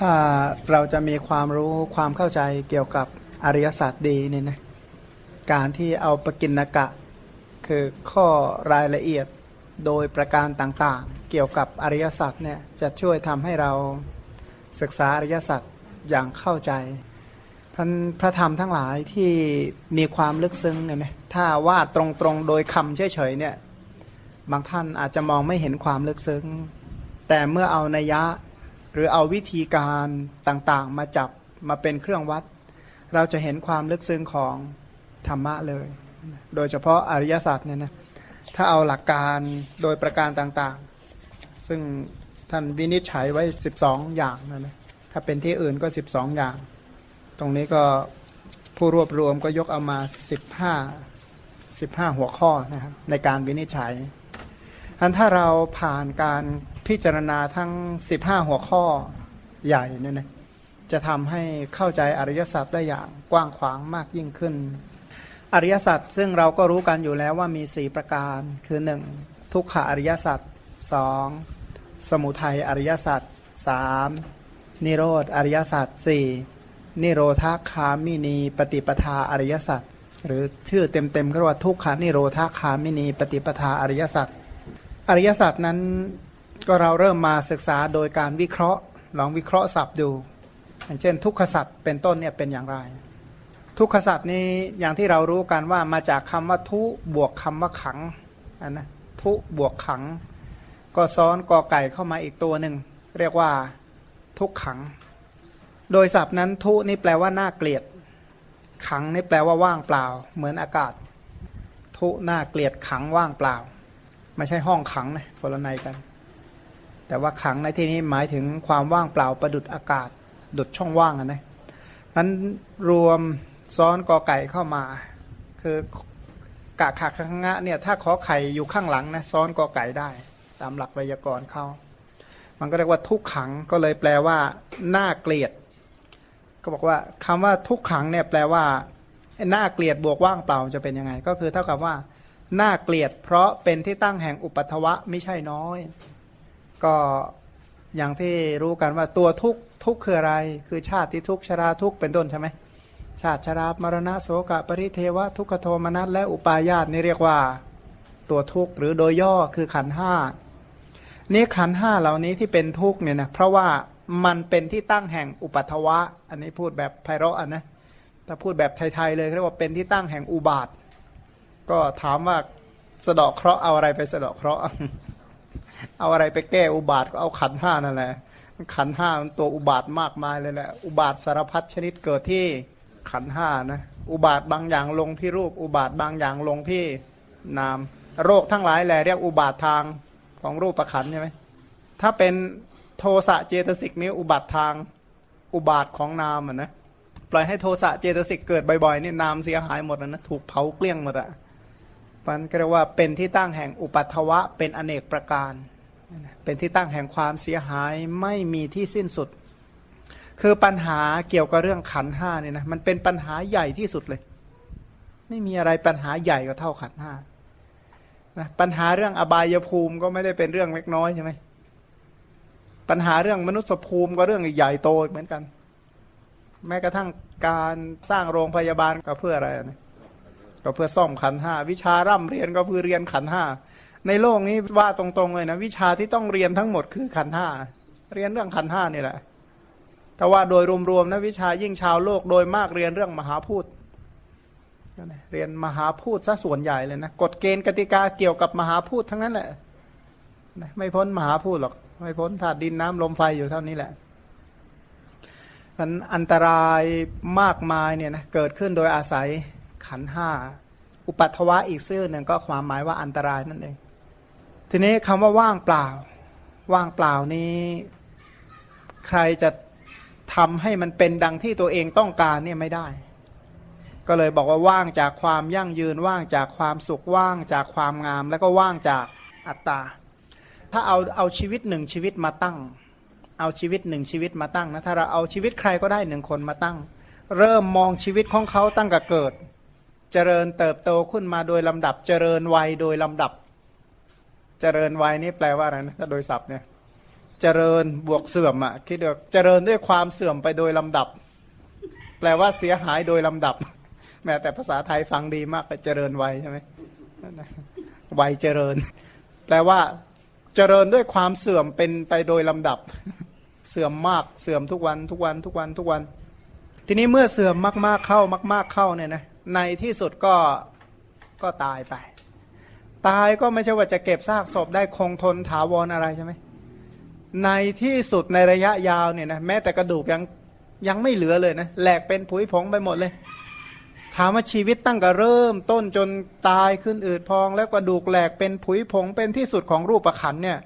ถ้าเราจะมีความรู้ความเข้าใจเกี่ยวกับอริยศาสตร์ดีเนี่ยนะการที่เอาปกิณกะ คือข้อรายละเอียดโดยประการต่างๆ เกี่ยวกับอริยศาสัจเนี่ยจะช่วยทำให้เราศึกษาอริยศาสัจอย่างเข้าใจพันพระธรรมทั้งหลายที่มีความลึกซึ้งเนี่ยนะถ้าว่าตรงๆโดยคำเฉยๆเนี่ยบางท่านอาจจะมองไม่เห็นความลึกซึ้ง แต่เมื่อเอานัยยะ หรือเอาวิธีการต่างๆ มาจับมาเป็นเครื่องวัด เราจะเห็นความลึกซึ้งของธรรมะเลย โดยเฉพาะอริยศาสัจเนี่ยนะถ้าเอาหลักการโดยประการต่างๆ ซึ่งท่านวินิจฉัยไว้ 12 อย่างนะนะถ้าเป็นที่อื่นก็ 12 อย่าง ตรงนี้ก็ผู้รวบรวมก็ยกเอามา 15 15 หัวข้อนะครับในการวินิจฉัยอันถ้าเราผ่านการ พิจารณาทั้ง 15 หัวข้อใหญ่เนี่ยนะจะทำให้เข้าใจอริยสัจได้อย่างกว้างขวางมากยิ่งขึ้น อริยสัจซึ่งเราก็รู้กันอยู่แล้วว่ามี 4 ประการ คือ 1. ทุกขอริยสัจ 2. สมุทัยอริยสัจ 3. นิโรธอริยสัจ 4. นิโรธาคามินี ปฏิปทาอริยสัจหรือชื่อเต็มๆก็ว่าทุกขานิโรธาคามินี ปฏิปทาอริยสัจอริยสัจนั้น ก็เราเริ่มมาศึกษาโดยการวิเคราะห์ลองวิเคราะห์ศัพท์ดู อย่างเช่น ทุกขสัจเป็นต้นเนี่ยเป็นอย่างไร ทุกขสัตว์นี้อย่างที่เรารู้กันว่ามาจากคำว่าทุบวกคำว่าขังอันนะทุบวกขัง ก็ซ้อนกอไก่เข้ามาอีกตัวหนึ่งเรียกว่าทุกขัง โดยศัพท์นั้นทุนี่แปลว่าน่าเกลียด ขังนี่แปลว่าว่างเปล่า เหมือนอากาศ ทุน่าเกลียดขังว่างเปล่า ไม่ใช่ห้องขังนะคนละในกัน แต่ว่าขังในที่นี้หมายถึงความว่างเปล่าประดุดอากาศดุดช่องว่างนะนั้นรวมซ้อนกอไก่เข้ามา คือกะขะขังงะเนี่ยถ้าขอไข่อยู่ข้างหลังนะซ้อนกอไก่ได้ ตามหลักไวยากรณ์เขามันก็เรียกว่าทุกขังก็เลยแปลว่าน่าเกลียด ก็บอกว่าคำว่าทุกขังเนี่ยแปลว่าน่าเกลียดบวกว่างเปล่าจะเป็นยังไง ก็คือเท่ากับว่าน่าเกลียดเพราะเป็นที่ตั้งแห่งอุปัตวะไม่ใช่น้อย ก็อย่างที่รู้กันว่าตัวทุกทุกคืออะไร คือชาติที่ทุกชราทุกเป็นต้นใช่ไหมชาติชรามรณะโสกะปริเทวะทุกขโทมนัสและอุปาญาตนี่เรียกว่าตัวทุกข์หรือโดยย่อคือขันห้านี่ขันห้าเหล่านี้ที่เป็นทุกข์เนี่ยนะเพราะว่ามันเป็นที่ตั้งแห่งอุปัทวะ อันนี้พูดแบบไพเราะอะนะถ้าพูดแบบไทยๆเลยเรียกว่าเป็นที่ตั้งแห่งอุบาท ก็ถามว่าสะดอกเคราะห์เอาอะไรไปสะดอกเคราะห์ เอาอะไรไปแก้อุบาทก็เอาขันห้านั่นแหละขันห้ามันตัวอุบาทมากมายเลยแหละอุบาทสารพัดชนิดเกิดที่ขันห้านะอุบาทบางอย่างลงที่รูป อุบาทบางอย่างลงที่นาม โรคทั้งหลายแหละเรียกอุบาททางของรูปประขันใช่ไหมถ้าเป็นโทสะเจตสิกนี้อุบาททางอุบาทของนามอะนะปล่อยให้โทสะเจตสิกเกิดบ่อยๆนี่นามเสียหายหมดนะถูกเผาเกลี้ยงหมดอะ มันก็เรียกว่าเป็นที่ตั้งแห่งอุปัทวะเป็นอเนกประการ เป็นที่ตั้งแห่งความเสียหายไม่มีที่สิ้นสุด คือปัญหาเกี่ยวกับเรื่องขันห้าเนี่ยนะมันเป็นปัญหาใหญ่ที่สุดเลย ไม่มีอะไรปัญหาใหญ่กว่าเท่าขันห้านะปัญหาเรื่องอบายภูมิก็ไม่ได้เป็นเรื่องเล็กน้อยใช่ไหมปัญหาเรื่องมนุษยภูมิก็เรื่องใหญ่โตเหมือนกัน แม้กระทั่งการสร้างโรงพยาบาลก็เพื่ออะไรนะ ก็เพื่อซ่อมขันห้าวิชาร่ำเรียนก็เพื่อเรียนขันห้าในโลกนี้ว่าตรงๆเลยนะวิชาที่ต้องเรียนทั้งหมดคือขันห้าเรียนเรื่องขันห้านี่แหละ แต่ว่าโดยรวมๆนะวิชายิ่งชาวโลกโดยมากเรียนเรื่องมหาพูดเรียนมหาพูดซะส่วนใหญ่เลยนะกฎเกณฑ์กติกาเกี่ยวกับมหาพูดทั้งนั้นแหละไม่พ้นมหาพูดหรอก ไม่พ้นธาตุดินน้ำลมไฟอยู่เท่านี้แหละมันอันตรายมากมายเนี่ยนะเกิดขึ้นโดยอาศัย ขันห้าอุปัตวะอีกซื่อหนึ่งก็ความหมายว่าอันตรายนั่นเอง ทีนี้คำว่าว่างเปล่า ว่างเปล่านี้ ใครจะทำให้มันเป็นดังที่ตัวเองต้องการเนี่ยไม่ได้ ก็เลยบอกว่าว่างจากความยั่งยืนว่างจากความสุขว่างจากความงาม แล้วก็ว่างจากอัตตา ถ้าเอาเอาชีวิตหนึ่งชีวิตมาตั้ง เอาชีวิตหนึ่งชีวิตมาตั้งนะถ้าเราเอาชีวิตใครก็ได้หนึ่งคนมาตั้ง เริ่มมองชีวิตของเขาตั้งแต่เกิด เจริญเติบโตขึ้นมาโดยลำดับ เจริญวัยโดยลำดับ เจริญวัยนี่แปลว่าอะไรนะถ้าโดยศัพท์เนี่ยเจริญบวกเสื่อมอะคิดดูเจริญด้วยความเสื่อมไปโดยลำดับ แปลว่าเสียหายโดยลำดับ แม้แต่ภาษาไทยฟังดีมากเจริญไวใช่ไหมไวเจริญ แปลว่า เจริญด้วยความเสื่อมเป็นไปโดยลำดับ เสื่อมมากเสื่อมทุกวันทุกวันทุกวันทุกวัน ทีนี้เมื่อเสื่อมมากๆเข้ามาก ๆเข้าเนี่ยนะ ในที่สุดก็ก็ตายไป ตายก็ไม่ใช่ว่าจะเก็บซากศพได้คงทนถาวรอะไรใช่ไหมในที่สุดในระยะยาวเนี่ยนะแม้แต่กระดูกยังยังไม่เหลือเลยนะแหลกเป็นผุยผงไปหมดเลย ถามว่าชีวิตตั้งแต่เริ่มต้นจนตายขึ้นอืดพอง แล้วกระดูกแหลกเป็นผุยผงเป็นที่สุดของรูปขันเนี่ย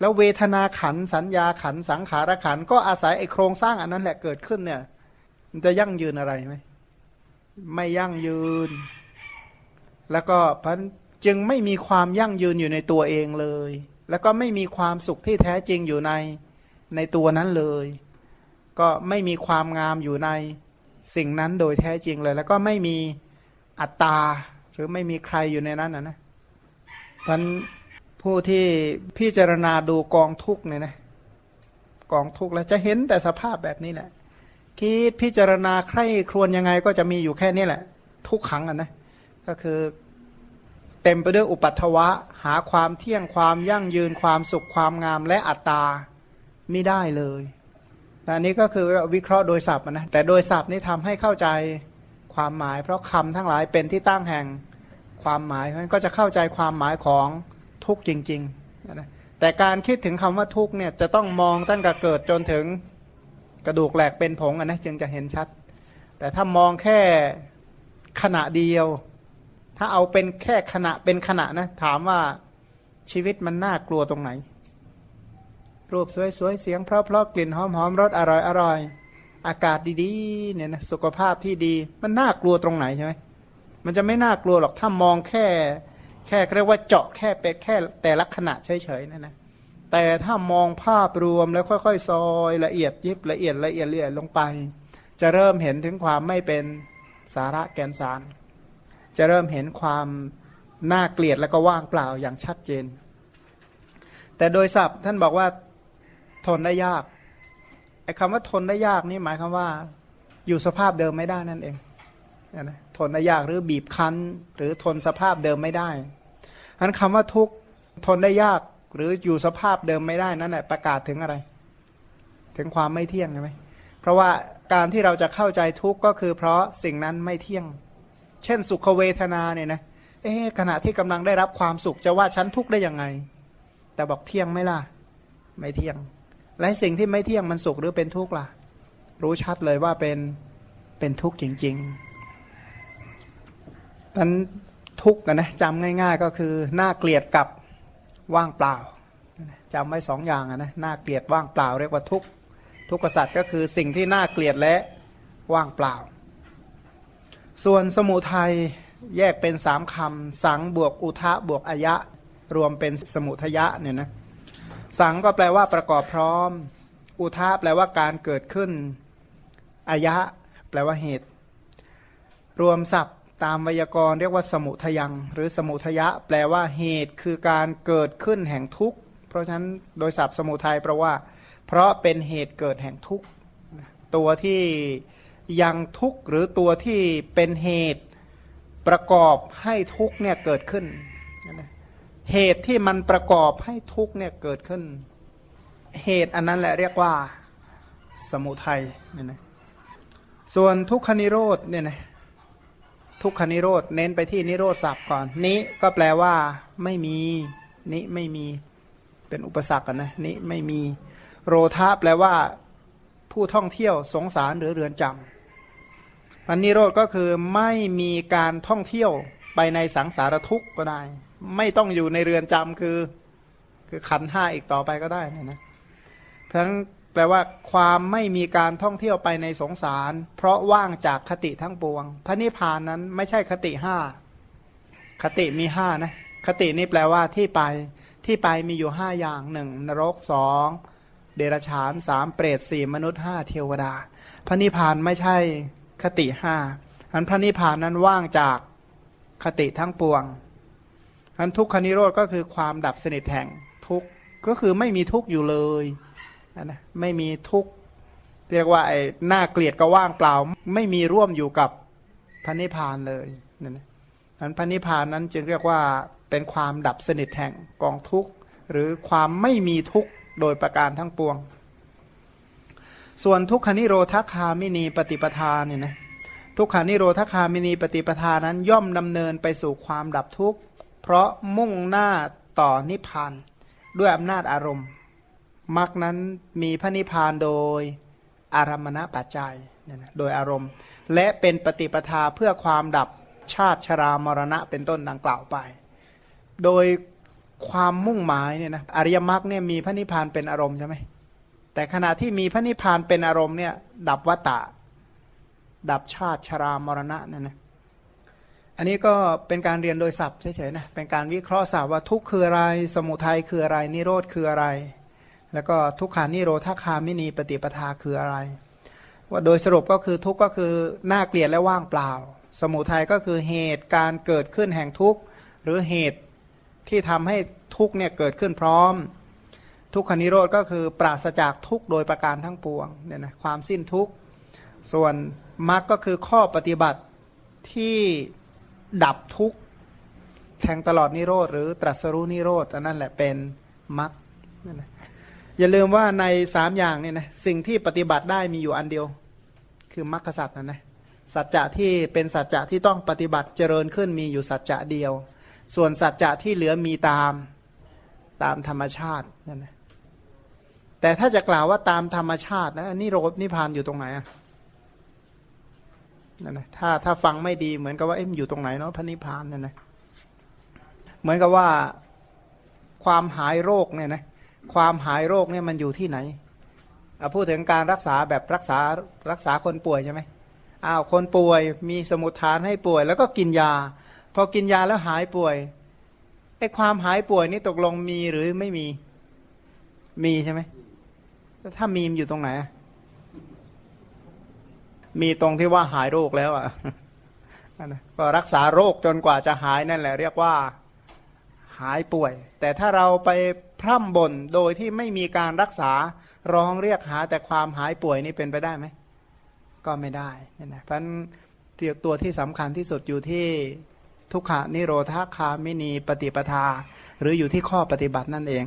แล้วเวทนาขันสัญญาขันสังขารขันก็อาศัยไอโครงสร้างอันนั้นแหละเกิดขึ้นเนี่ยมันจะยั่งยืนอะไรไหม ไม่ยั่งยืน แล้วก็พันจึงไม่มีความยั่งยืนอยู่ในตัวเองเลย แล้วก็ไม่มีความสุขที่แท้จริงอยู่ในในตัวนั้นเลย ก็ไม่มีความงามอยู่ในสิ่งนั้นโดยแท้จริงเลย แล้วก็ไม่มีอัตตา หรือไม่มีใครอยู่ในนั้นนะนะพันผู้ที่พิจารณาดูกองทุกเนี่ยนะกองทุกแล้วจะเห็นแต่สภาพแบบนี้แหละ คิดพิจารณาใคร่ครวญยังไงก็จะมีอยู่แค่นี้แหละ ทุกขังอะนะก็คือเต็มไปด้วยอุปัตถวะ หาความเที่ยงความยั่งยืนความสุขความงามและอัตตาไม่ได้เลยอันนี้ก็คือวิเคราะห์โดยศัพท์นะแต่โดยศัพท์นี่ทำให้เข้าใจความหมาย เพราะคำทั้งหลายเป็นที่ตั้งแห่งความหมายเพราะฉะนั้นก็จะเข้าใจความหมายของทุกจริงๆนะแต่การคิดถึงคำว่าทุกเนี่ยจะต้องมองตั้งแต่เกิดจนถึง กระดูกแหลกเป็นผงนะจึงจะเห็นชัด แต่ถ้ามองแค่ขณะเดียว ถ้าเอาเป็นแค่ขณะเป็นขณะนะ ถามว่าชีวิตมันน่ากลัวตรงไหน รูปสวยๆเสียงเพราะๆกลิ่นหอมๆรสอร่อยๆอากาศดีๆเนี่ยนะสุขภาพที่ดีมันน่ากลัวตรงไหนใช่ไหมมันจะไม่น่ากลัวหรอกถ้ามองแค่ แค่เรียกว่าเจาะแค่เป็ดแค่แต่ละขณะเฉยๆนั่นนะ แต่ถ้ามองภาพรวมแล้วค่อยๆ ซอยละเอียดยิบละเอียดละเอียดละเอียดลงไป จะเริ่มเห็นถึงความไม่เป็นสาระแกนสาร จะเริ่มเห็นความน่าเกลียดแล้วก็ว่างเปล่าอย่างชัดเจน แต่โดยศัพท์ท่านบอกว่าทนได้ยากไอ้คำว่าทนได้ยากนี่หมายความว่า อยู่สภาพเดิมไม่ได้นั่นเองนะทนได้ยากหรือบีบคั้น หรือทนสภาพเดิมไม่ได้อันคำว่าทุกทนได้ยาก หรืออยู่สภาพเดิมไม่ได้นั่นแหละประกาศถึงอะไร ถึงความไม่เที่ยงใช่ไหมเพราะว่าการที่เราจะเข้าใจทุกข์ก็คือ เพราะสิ่งนั้นไม่เที่ยง เช่น สุขเวทนาเนี่ยนะเอ๊ขณะที่กำลังได้รับความสุขจะว่าฉันทุกข์ได้ยังไง แต่บอกเที่ยงไหมล่ะ ไม่เที่ยง และสิ่งที่ไม่เที่ยงมันสุขหรือเป็นทุกข์ล่ะ รู้ชัดเลยว่าเป็นเป็นทุกข์จริงๆมันทุกข์นะจำง่าย ๆ ก็คือน่าเกลียดกับ ว่างเปล่าจำไว้สองอย่างนะน่าเกลียดว่างเปล่าเรียกว่าทุกทุกขสัตว์ก็คือสิ่งที่น่าเกลียดและว่างเปล่า ส่วนสมุทัยแยกเป็นสามคำสังบวกอุทะบวกอายะ รวมเป็นสมุทยะเนี่ยนะสังก็แปลว่าประกอบพร้อม อุทะแปลว่าการเกิดขึ้นอายะ แปลว่าเหตุ รวมศัพท์ ตามไวยากรณ์เรียกว่าสมุทยัง หรือสมุทยะ แปลว่าเหตุคือการเกิดขึ้นแห่งทุกข์ เพราะฉะนั้นโดยศัพท์สมุทัยแปลว่า เพราะเป็นเหตุเกิดแห่งทุกข์ตัวที่ยังทุกข์หรือตัวที่เป็นเหตุประกอบให้ทุกข์เนี่ยเกิดขึ้น เหตุที่มันประกอบให้ทุกข์เนี่ยเกิดขึ้น เหตุอันนั้นแหละเรียกว่าสมุทัยเนี่ยนะส่วนทุกขนิโรธเนี่ยนะ ทุกขนิโรธเน้นไปที่นิโรธศัพท์ก่อน นี้ก็แปลว่า ไม่มี นี้ไม่มี เป็นอุปสรรคกันนะนี้ไม่มี โรธาแปลว่า ผู้ท่องเที่ยวสงสารหรือเรือนจำอันนิโรธก็คือไม่มีการท่องเที่ยวไปในสังสารทุกข์ก็ได้ ไม่ต้องอยู่ในเรือนจำคือ คือขันห้าอีกต่อไปก็ได้นะนะเพราะฉะนั้น แปลว่าความไม่มีการท่องเที่ยวไปในสงสาร เพราะว่างจากคติทั้งปวง พระนิพพานนั้นไม่ใช่คติห้าคติมีห้านะคตินี่แปลว่าที่ไปที่ไปมีอยู่ห้าอย่างหนึ่งนรกสองเดรัจฉานสามเปรตสี่มนุษย์ห้าเทวดา พระนิพพานไม่ใช่คติห้าอันพระนิพพานนั้นว่างจากคติทั้งปวงอันทุกขนิโรธก็คือความดับสนิทแห่งทุกก็คือไม่มีทุกอยู่เลย นะไม่มีทุกข์เรียกว่าไอ้หน้าเกลียดก็ว่างเปล่า ไม่มีร่วมอยู่กับพระนิพพานเลยนั่นนะนั้นพระนิพพานนั้นจึงเรียกว่าเป็นความดับสนิทแห่งกองทุกข์หรือความไม่มีทุกข์โดยประการทั้งปวง ส่วนทุกขนิโรธคามินีปฏิปทาเนี่ยนะทุกขานิโรธคามินีปฏิปทานั้นย่อมดำเนินไปสู่ความดับทุกข์ เพราะมุ่งหน้าต่อนิพพานด้วยอำนาจอารมณ์ มรรคนั้นมีพระนิพพานโดยอารมณปัจจัยโดยอารมณ์ และเป็นปฏิปทาเพื่อความดับชาติชรามรณะเป็นต้นดังกล่าวไป โดยความมุ่งหมายเนี่ยนะอริยมรรคเนี่ยมีพระนิพพานเป็นอารมณ์ใช่ไหมแต่ขณะที่มีพระนิพพานเป็นอารมณ์เนี่ยดับวัตตะ ดับชาติชรามรณะเนี่ยนะอันนี้ก็เป็นการเรียนโดยศัพท์เฉยๆนะเป็นการวิเคราะห์ศัพท์ว่าทุกข์คืออะไร สมุทัยคืออะไร นิโรธคืออะไร แล้วก็ทุกขานิโรธาคามินีปฏิปทาคืออะไร ว่าโดยสรุปก็คือทุกข์ก็คือน่าเกลียดและว่างเปล่า สมุทัยก็คือเหตุการเกิดขึ้นแห่งทุกข์หรือเหตุที่ทำให้ทุกข์เนี่ยเกิดขึ้นพร้อม ทุกขานิโรธก็คือปราศจากทุกข์โดยประการทั้งปวงเนี่ยนะความสิ้นทุกข์ส่วนมรรคก็คือข้อปฏิบัติที่ดับทุกข์แทงตลอดนิโรธหรือตรัสรู้นิโรธอันนั่นแหละเป็นมรรคนั่นนะ อย่าลืมว่าในสามอย่างเนี่ยนะสิ่งที่ปฏิบัติได้มีอยู่อันเดียว คือมรรคสัจนะนะสัจจะที่เป็นสัจจะที่ต้องปฏิบัติเจริญขึ้นมีอยู่สัจจะเดียว ส่วนสัจจะที่เหลือมีตามตามธรรมชาตินั่นนะแต่ถ้าจะกล่าวว่าตามธรรมชาตินะนิโรธนิพพานอยู่ตรงไหนอะนั่นนะถ้าถ้าฟังไม่ดีเหมือนกับว่าเอ็มอยู่ตรงไหนเนาะพระนิพพานนั่นนะเหมือนกับว่าความหายโรคเนี่ยนะ ความหายโรคเนี่ยมันอยู่ที่ไหนอะพูดถึงการรักษาแบบรักษารักษาคนป่วยใช่ไหมอ้าวคนป่วยมีสมุทฐานให้ป่วย แล้วก็กินยา พอกินยาแล้วหายป่วยไอ้ความหายป่วยนี่ตกลงมีหรือไม่มี มีใช่ไหมถ้ามีมอยู่ตรงไหน มีตรงที่ว่าหายโรคแล้วอะก็รักษาโรคจนกว่าจะหายนั่นแหละ เรียกว่าหายป่วย แต่ถ้าเราไป พร่ำบ่นโดยที่ไม่มีการรักษาร้องเรียกหาแต่ความหายป่วยนี่เป็นไปได้ไหม ก็ไม่ได้นี่นะเพราะตัวที่สำคัญที่สุดอยู่ที่ทุกขานิโรธาคามินีปฏิปทา หรืออยู่ที่ข้อปฏิบัตินั่นเอง